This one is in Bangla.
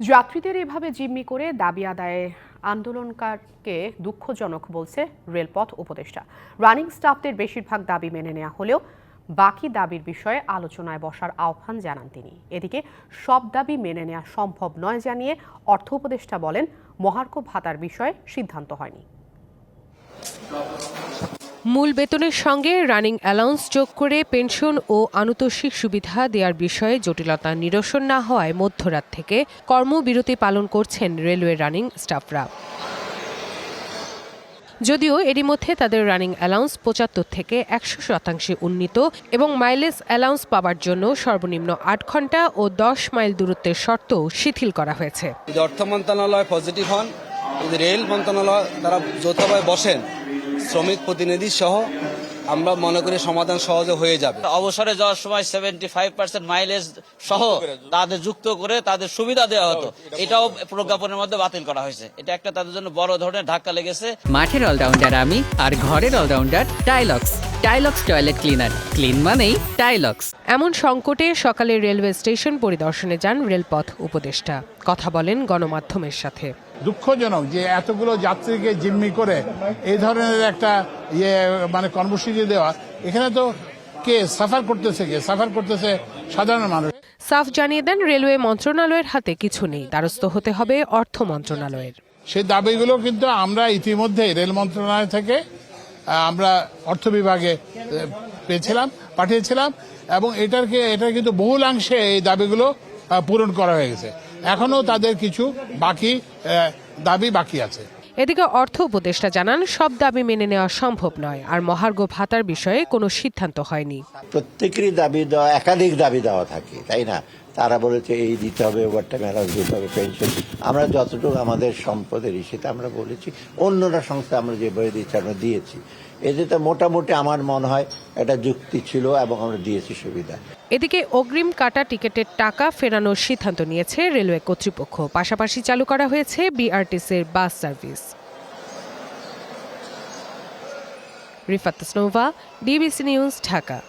যাত্রীদের এভাবে জিম্মি করে দাবি আদায়ে আন্দোলনকারকে দুঃখজনক বলছে রেলপথ উপদেষ্টা। রানিং স্টাফদের বেশিরভাগ দাবি মেনে নেওয়া হলেও বাকি দাবির বিষয়ে আলোচনায় বসার আহ্বান জানান তিনি। এদিকে সব দাবি মেনে নেওয়া সম্ভব নয় জানিয়ে অর্থ উপদেষ্টা বলেন, মহার্ঘ ভাতার বিষয়ে সিদ্ধান্ত হয়নি। মূল বেতনের সঙ্গে রানিং অ্যালাউন্স যোগ করে পেনশন ও আনুতোষিক সুবিধা দেওয়ার বিষয়ে জটিলতা নিরসন না হওয়ায় মধ্যরাত থেকে কর্মবিরতি পালন করছেন রেলওয়ে রানিং স্টাফরা। যদিও এরই মধ্যে তাদের রানিং অ্যালাউন্স পঁচাত্তর থেকে একশো শতাংশে উন্নীত এবং মাইলেজ অ্যালাউন্স পাওয়ার জন্য সর্বনিম্ন আট ঘণ্টা ও দশ মাইল দূরত্বের শর্তও শিথিল করা হয়েছে। অর্থ মন্ত্রণালয় পজিটিভ হন রেল মন্ত্রণালয় তারা যৌথভাবে বসেন শ্রমিক প্রতিনিধি সহ আমরা মনে করি সমাধান সহজে হয়ে যাবে। অবসরে যাওয়ার সময় সেভেন্টি ফাইভ পার্সেন্ট মাইলেজ সহ তাদের যুক্ত করে তাদের সুবিধা দেওয়া হতো। এটাও প্রজ্ঞাপনের মধ্যে বাতিল করা হয়েছে। এটা একটা তাদের জন্য বড় ধরনের ধাক্কা লেগেছে। মাঠের অলরাউন্ডার আমি আর ঘরের allrounder Tylox Tylox toilet cleaner clean মানেই টাইলক্স এমন সংকটে সকালে রেলওয়ে স্টেশন পরিদর্শনে যান রেলপথ উপদেষ্টা। কথা বলেন গণমাধ্যমের সাথে। দুঃখজনক যে এতগুলো যাত্রীকে জিম্মি করে এই ধরনের একটা ইয়ে মানে কর্মসূচি দেওয়া। এখানে তো কে সাফার করতেছে কে? সাফার করতেছে সাধারণ মানুষ। সাফ জানিয়ে দেন রেলওয়ে মন্ত্রণালয়ের হাতে কিছু নেই। দ্বারস্থ হতে হবে অর্থ মন্ত্রণালয়ের। সেই দাবিগুলো কিন্তু আমরা ইতিমধ্যে রেল মন্ত্রণালয় থেকে আমরা অর্থ বিভাগে পেয়েছিলাম পাঠিয়েছিলাম এবং এটারকে এটা কিন্তু বহুলাংশে এই দাবিগুলো পূরণ করা হয়ে গেছে। এখনও তাদের কিছু বাকি দাবি বাকি আছে। এদিকে অর্থ উপদেষ্টা জানান সব দাবি মেনে নেওয়া সম্ভব নয় আর মহার্ঘ ভাতার বিষয়ে কোনো সিদ্ধান্ত হয়নি। প্রত্যেকেরই দাবি দেওয়া একাধিক দাবি দেওয়া থাকে তাই না? তারা বলেছে, এই দিতে হবে ওভার টাইম অ্যালাউন্স দিতে হবে পেনশন আমরা যতটুকু আমাদের সম্পদের সেটা আমরা বলেছি। অন্যরা সংস্থা আমরা যেভাবে দিচ্ছি, আমরা দিয়েছি। এতে তো মোটামুটি আমার মনে হয় একটা যুক্তি ছিল এবং আমরা দিয়েছি সুবিধা। এদিকে অগ্রিম কাটা টিকিটের টাকা ফেরানোর সিদ্ধান্ত নিয়েছে রেলওয়ে কর্তৃপক্ষ। পাশাপাশি চালু করা হয়েছে বিআরটিসির bus service. Rifat news, Dhaka.